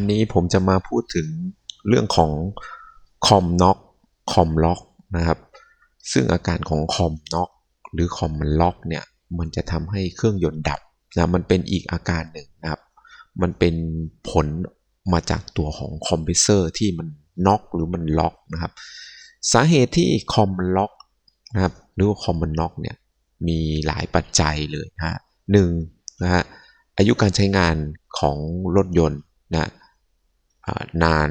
วันนี้ผมจะมาพูดถึงเรื่องของคอมน็อกคอมล็อกนะครับ ซึ่งอาการของคอมน็อกหรือคอมมันล็อกเนี่ยมันจะทำให้เครื่องยนต์ดับนะมันเป็นอีกอาการหนึ่งนะครับ มันเป็นผลมาจากตัวของคอมเพรสเซอร์ที่มันน็อกหรือมันล็อกนะครับ สาเหตุที่คอมมันล็อกนะครับหรือว่าคอมมันน็อกเนี่ยมีหลายปัจจัยเลยนะฮะหนึ่งนะฮะอายุการใช้งานของรถยนต์นะ นาน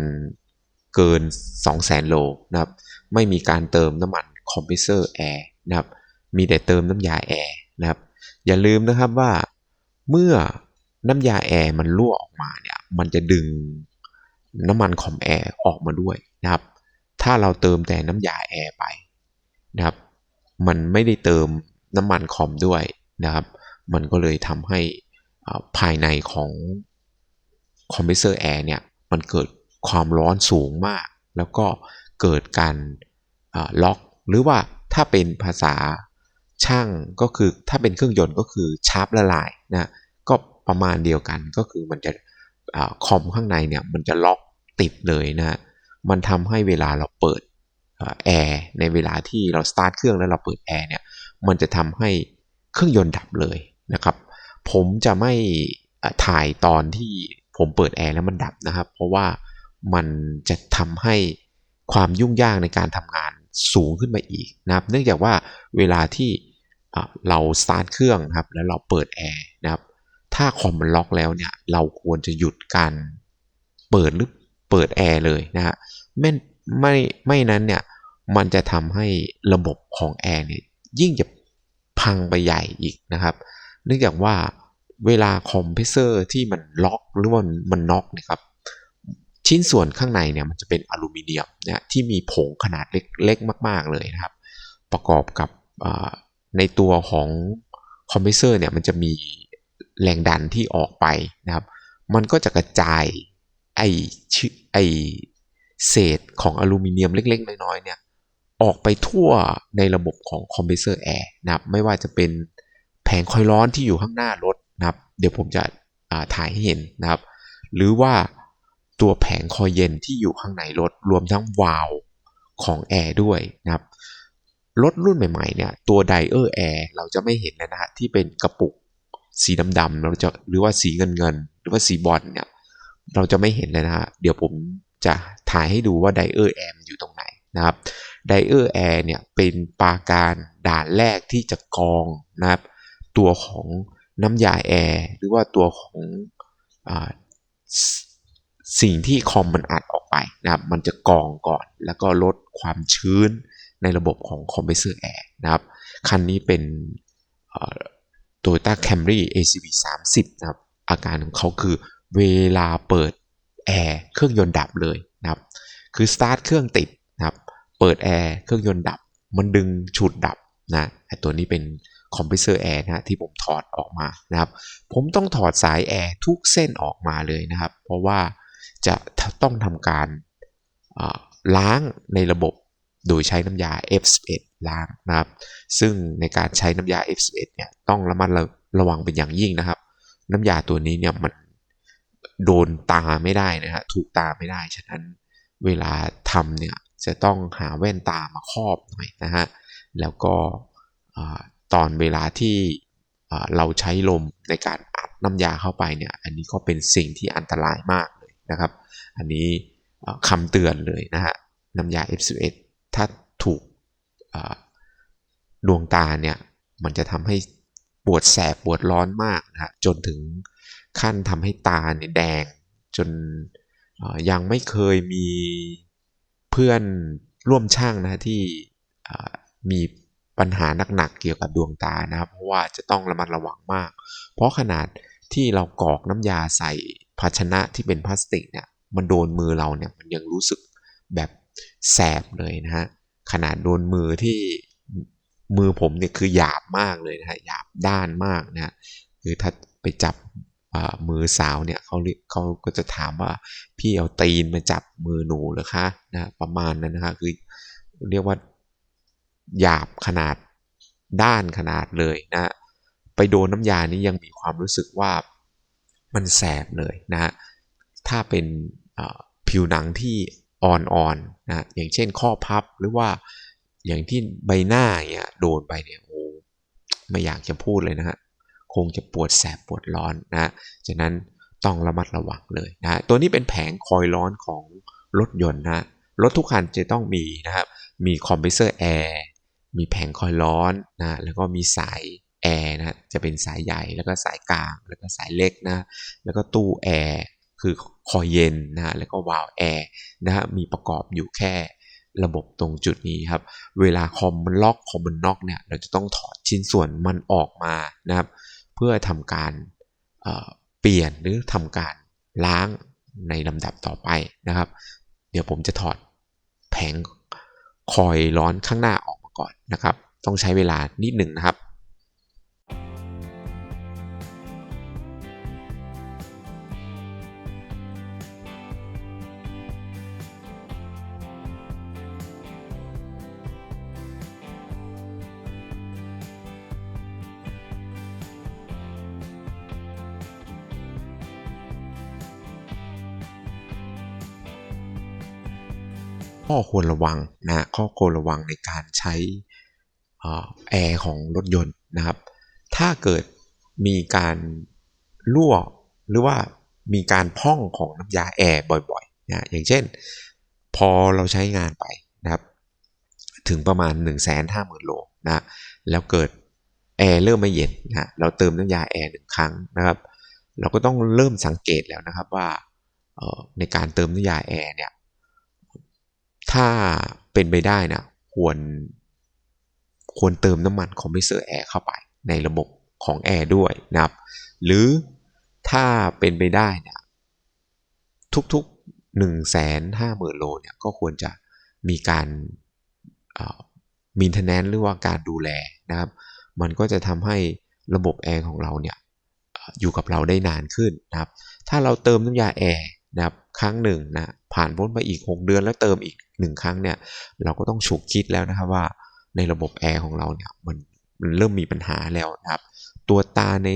เกิน 200,000 โลนะครับไม่มีการเติมน้ำมันคอมเพรสเซอร์แอร์นะครับมีแต่เติมน้ำยาแอร์นะครับอย่าลืมนะครับว่าเมื่อน้ำยาแอร์มันรั่วออกมาเนี่ยมันจะดึงน้ำมันคอมแอร์ออกมาด้วยนะครับถ้าเราเติมแต่น้ำยาแอร์ไปนะครับมันไม่ได้เติมน้ำมันคอมด้วยนะครับ มันก็เลยทำให้ภายในของคอมเพรสเซอร์แอร์เนี่ย มันเกิดความร้อนสูงมาก แล้วก็เกิดการล็อก หรือว่าถ้าเป็นภาษาช่างก็คือถ้าเป็นเครื่องยนต์ก็คือชาร์ปละลายนะก็ประมาณเดียวกันก็คือมันจะคอมข้างในเนี่ยมันจะล็อกติดเลยนะมันทำให้เวลาเราเปิดแอร์ในเวลาที่เราสตาร์ทเครื่องแล้วเราเปิดแอร์เนี่ยมันจะทำให้เครื่องยนต์ดับเลยนะครับ ผมจะไม่ถ่ายตอนที่ ผมเปิดแอร์แล้วมันดับนะครับ เพราะว่ามันจะทำให้ความยุ่งยากในการทำงานสูงขึ้นมาอีกนะครับ เนื่องจากว่าเวลาที่เราสตาร์ทเครื่องครับแล้วเราเปิดแอร์นะครับ ถ้าคอมมันล็อกแล้วเนี่ยเราควรจะหยุดการเปิดหรือเปิดแอร์เลยนะฮะไม่ไม่ไม่นั้นเนี่ยมันจะทำให้ระบบของแอร์เนี่ยยิ่งจะพังไปใหญ่อีกนะครับ เนื่องจากว่า เวลาคอมเพรสเซอร์ที่มันล็อกหรือว่ามันน็อกนะครับชิ้นส่วนข้างในเนี่ยมันจะเป็นอลูมิเนียมเนี่ยที่มีผงขนาดเล็กๆมาก ๆเลยนะครับ ประกอบกับในตัวของคอมเพรสเซอร์เนี่ยมันจะมีแรงดันที่ออกไปนะครับ มันก็จะกระจายไอไอเศษของอลูมิเนียมเล็ก ๆ น้อยๆเนี่ยออกไปทั่วในระบบของคอมเพรสเซอร์แอร์นะครับไม่ว่าจะเป็นแผงคอยร้อนที่อยู่ข้างหน้ารถ นะครับ เดี๋ยวผมจะถ่ายให้เห็นนะครับ หรือว่าตัวแผงคอยเย็นที่อยู่ข้างในรถรวมทั้งวาล์วของแอร์ด้วยนะครับรถรุ่นใหม่ๆเนี่ยตัวไดเออร์แอร์เราจะไม่เห็นแล้วนะฮะที่เป็นกระปุกสีดำๆเราจะหรือว่าสีเงินๆหรือว่าสีบอลเนี่ยเราจะไม่เห็นเลยนะฮะเดี๋ยวผมจะถ่ายให้ดูว่าไดเออร์แอร์อยู่ตรงไหนนะครับไดเออร์แอร์เนี่ยเป็นปาการด่านแรกที่จะกองนะครับตัวของ น้ำยาแอร์หรือว่าตัวของสิ่งที่คอมมันอัดออกไปนะครับ มันจะกองก่อน แล้วก็ลดความชื้นในระบบของคอมเพรสเซอร์แอร์นะครับ คันนี้เป็นโตโยต้าแคมรี่ ACV 30 นะครับ อาการของเขาคือเวลาเปิดแอร์เครื่องยนต์ดับเลยนะครับ คือสตาร์ทเครื่องติดนะครับ เปิดแอร์เครื่องยนต์ดับ มันดึงฉุดดับนะไอตัวนี้เป็น คอมเพรสเซอร์แอร์นะที่ผมถอดออกมานะครับผมต้องถอดสายแอร์ทุกเส้นออกมาเลยนะครับ เพราะว่าจะต้องทำการล้างในระบบโดยใช้น้ำยา F11 ล้างนะครับ ซึ่งในการใช้น้ำยา F11 เนี่ยต้องระมัดระวังเป็นอย่างยิ่งนะครับ น้ำยาตัวนี้เนี่ยมันโดนตาไม่ได้นะฮะถูกตาไม่ได้ ฉะนั้นเวลาทำเนี่ยจะต้องหาแว่นตามาครอบหน่อยนะฮะแล้วก็ ตอนเวลาที่เราใช้ลมในการอัดน้ำยาเข้าไปเนี่ย อันนี้ก็เป็นสิ่งที่อันตรายมากนะครับ อันนี้คำเตือนเลยนะฮะ น้ำยา F11 ถ้าถูกดวงตาเนี่ย มันจะทำให้ปวดแสบปวดร้อนมากนะฮะ จนถึงขั้นทำให้ตาเนี่ยแดง จนยังไม่เคยมีเพื่อนร่วมช่างนะที่มี ปัญหาหนักๆเกี่ยวกับดวงตานะครับเพราะว่าจะต้องระมัดระวังมาก เพราะขนาดที่เรากรอกน้ำยาใส่ภาชนะที่เป็นพลาสติกเนี่ยมันโดนมือเราเนี่ยมันยังรู้สึกแบบแสบเลยนะฮะขนาดโดนมือที่มือผมเนี่ยคือหยาบมากเลยนะฮะหยาบด้านมากนะคือถ้าไปจับมือสาวเนี่ยเขาเขาก็จะถามว่าพี่เอาตีนมาจับมือหนูหรือคะนะประมาณนั้นนะฮะคือเรียกว่า หยาบขนาดด้านขนาดเลยนะไปโดนน้ำยานี้ยังมีความรู้สึกว่ามันแสบเลยนะฮะถ้าเป็นผิวหนังที่อ่อนๆนะอย่างเช่นข้อพับหรือว่าอย่างที่ใบหน้าเงี้ยโดนไปเนี่ยโอ้ไม่อยากจะพูดเลยนะฮะคงจะปวดแสบปวดร้อนนะฉะนั้นต้องระมัดระวังเลยนะตัวนี้เป็นแผงคอยร้อนของรถยนต์นะรถทุกคันจะต้องมีนะครับมีคอมเพรสเซอร์แอร์ มีแผงคอยร้อนนะแล้วก็มีสายแอร์นะจะเป็นสายใหญ่แล้วก็สายกลาง แล้วก็สายเล็กนะแล้วก็ตู้แอร์คือคอยเย็นนะแล้วก็วาล์วแอร์นะฮะมีประกอบอยู่แค่ระบบตรงจุดนี้ครับ เวลาคอมมันล็อกคอมมันน็อกเนี่ยเราจะต้องถอดชิ้นส่วนมันออกมานะครับ เพื่อทำการเเปลี่ยนหรือทำการล้างในลำดับต่อไปนะครับ เดี๋ยวผมจะถอดแผงคอยร้อนข้างหน้าออก ก่อนนะครับ ต้องใช้เวลานิดหนึ่งนะครับ ข้อควรระวังนะข้อควรระวังในการใช้แอร์ของรถยนต์นะครับ ถ้าเกิดมีการรั่วหรือว่ามีการพ่องของน้ำยาแอร์บ่อยๆนะอย่างเช่น พอเราใช้งานไปนะครับ ถึงประมาณ 1 5 0 0 0 0 โลนะแล้วเกิดแอร์เริ่มไม่เย็นนะเราเติมน้ำยาแอร์หนึ่งครั้งนะครับ เราก็ต้องเริ่มสังเกตแล้วนะครับว่าในการเติมน้ำยาแอร์เนี่ย ถ้าเป็นไปได้นะควร ควรเติมน้ำมันคอมเพรสเซอร์แอร์เข้าไปในระบบของแอร์ด้วยนะครับ หรือถ้าเป็นไปได้เนี่ยทุกๆ1นึ่งแสนห้าหมื่นโลเนี่ยก็ควรจะมีการมีเทนแนนหรือว่าการดูแลนะครับ มันก็จะทำให้ระบบแอร์ของเราเนี่ยอยู่กับเราได้นานขึ้นนะครับ ถ้าเราเติมน้ำยาแอร์ นะครับครั้งหนึ่งนะผ่านพ้นไปอีก 6 เดือนแล้วเติมอีก 1 ครั้งเนี่ยเราก็ต้องฉุกคิดแล้วนะครับว่าในระบบแอร์ของเราเนี่ยมันมันเริ่มมีปัญหาแล้วนะครับ ตัวตาใน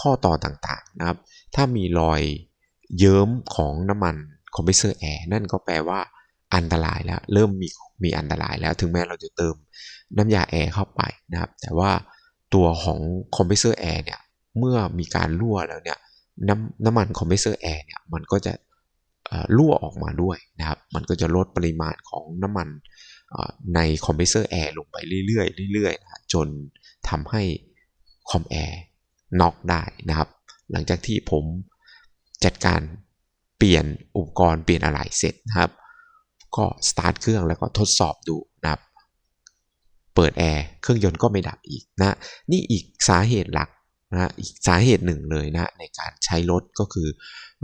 ข้อต่อต่างๆนะครับ ถ้ามีรอยเยิ้มของน้ำมันคอมเพรสเซอร์แอร์นั่นก็แปลว่าอันตรายแล้ว เริ่มมีมีอันตรายแล้ว ถึงแม้เราจะเติมน้ำยาแอร์เข้าไปนะครับ แต่ว่าตัวของคอมเพรสเซอร์แอร์เนี่ยเมื่อมีการรั่วแล้วเนี่ยน้ำน้ำมันคอมเพรสเซอร์แอร์เนี่ยมันก็จะ รั่วออกมาด้วยนะครับ มันก็จะลดปริมาณของน้ำมันในคอมเพรสเซอร์แอร์ลงไปเรื่อยๆเรื่อยๆนะจนทำให้คอมแอร์น็อกได้นะครับ หลังจากที่ผมจัดการเปลี่ยนอุปกรณ์เปลี่ยนอะไหล่เสร็จนะครับ ก็สตาร์ทเครื่องแล้วก็ทดสอบดูนะครับ เปิดแอร์เครื่องยนต์ก็ไม่ดับอีกนะ นี่อีกสาเหตุหลัก นะอีกสาเหตุหนึ่งเลยนะในการใช้รถก็คือ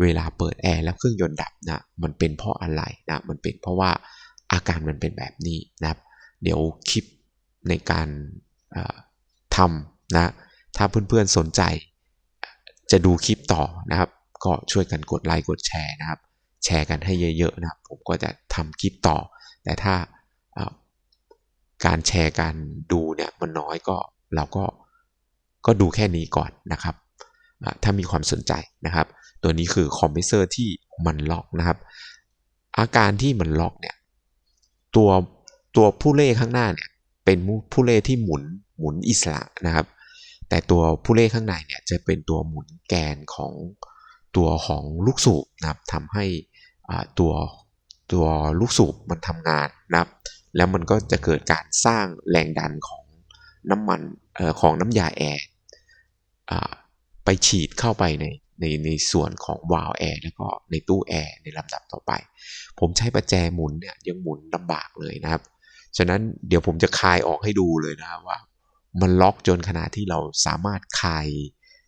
เวลาเปิดแอร์แล้วเครื่องยนต์ดับนะมันเป็นเพราะอะไรนะมันเป็นเพราะว่าอาการมันเป็นแบบนี้นะครับ เดี๋ยวคลิปในการทำนะถ้าเพื่อนๆสนใจ จะดูคลิปต่อนะครับ ก็ช่วยกันกดไลค์กดแชร์นะครับ แชร์กันให้เยอะๆนะครับ ผมก็จะทำคลิปต่อ แต่ถ้าการแชร์การดูเนี่ยมันน้อยก็เราก็ ก็ดูแค่นี้ก่อนนะครับ ถ้ามีความสนใจนะครับ ตัวนี้คือคอมเพรสเซอร์ที่มันล็อกนะครับ อาการที่มันล็อกเนี่ยตัวตัวผู้เล่ข้างหน้าเนี่ยเป็นผู้เล่ที่หมุนหมุนอิสระนะครับ แต่ตัวผู้เล่ข้างในเนี่ยจะเป็นตัวหมุนแกนของตัวของลูกสูบนะครับทำให้ตัวตัวลูกสูบมันทำงานนะครับ แล้วมันก็จะเกิดการสร้างแรงดันของน้ำมันออของน้ำยาแอร์ ไปฉีดเข้าไปในในในส่วนของวาล์วแอร์แล้วก็ในตู้แอร์ในลำดับต่อไป ผมใช้ประแจหมุนเนี่ยยังหมุนลำบากเลยนะครับ ฉะนั้นเดี๋ยวผมจะคลายออกให้ดูเลยนะครับว่า มันล็อกจนขนาดที่เราสามารถคลาย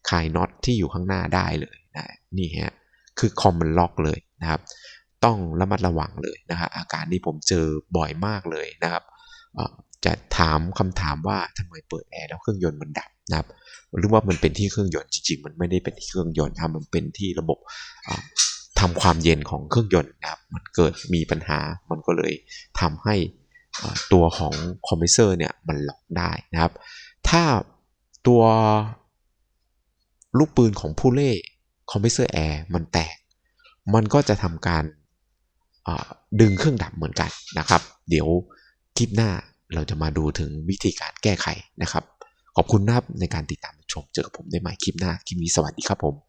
คลายน็อตที่อยู่ข้างหน้าได้เลยนะนี่ฮะคือคอมมันล็อกเลยนะครับ ต้องระมัดระวังเลยนะครับอาการนี้ผมเจอบ่อยมากเลยนะครับ จะถามคำถามว่าทำไมเปิดแอร์แล้วเครื่องยนต์มันดับนะครับหรือว่ามันเป็นที่เครื่องยนต์จริงๆ มันไม่ได้เป็นที่เครื่องยนต์ครับมันเป็นที่ระบบทำความเย็นของเครื่องยนต์นะครับ มันเกิดมีปัญหา มันก็เลยทำให้ตัวของคอมเพรสเซอร์เนี่ยมันล็อกได้นะครับ ถ้าตัวลูกปืนของผู้เล่คอมเพรสเซอร์แอร์มันแตก มันก็จะทำการดึงเครื่องดับเหมือนกันนะครับ เดี๋ยวคลิปหน้า เราจะมาดูถึงวิธีการแก้ไขนะครับ ขอบคุณนะครับในการติดตามชม เจอกับผมได้ใหม่คลิปหน้า คลิปนี้สวัสดีครับผม